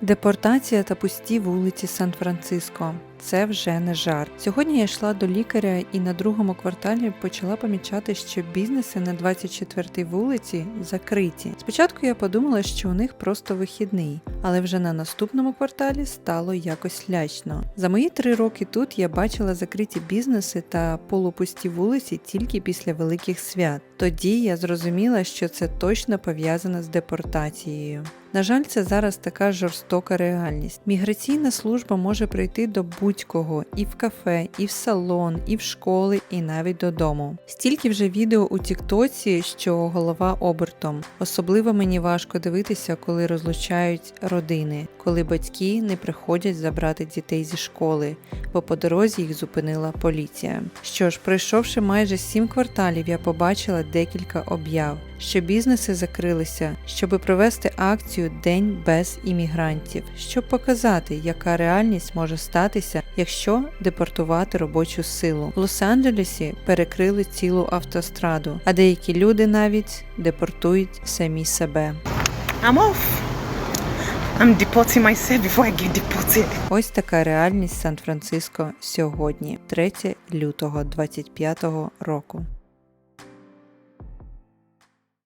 Депортація та пусті вулиці Сан-Франциско. Це вже не жарт. Сьогодні я йшла до лікаря і на другому кварталі почала помічати, що бізнеси на 24-й вулиці закриті. Спочатку я подумала, що у них просто вихідний, але вже на наступному кварталі стало якось лячно. За мої три роки тут я бачила закриті бізнеси та полупусті вулиці тільки після великих свят. Тоді я зрозуміла, що це точно пов'язано з депортацією. На жаль, це зараз така жорстока реальність. Міграційна служба може прийти до будь-кого і в кафе, і в салон, і в школи, і навіть додому. Стільки вже відео у Тіктоці, що голова обертом. Особливо мені важко дивитися, коли розлучають родини, коли батьки не приходять забрати дітей зі школи, бо по дорозі їх зупинила поліція. Що ж, пройшовши майже сім кварталів, я побачила декілька об'яв, що бізнеси закрилися, щоб провести акцію День без іммігрантів, щоб показати, яка реальність може статися, якщо депортувати робочу силу. В Лос-Анджелесі перекрили цілу автостраду, а деякі люди навіть депортують самі себе. I'm off. I'm deporting myself before I get deported. Ось така реальність Сан-Франциско сьогодні, 3 лютого 2025 року.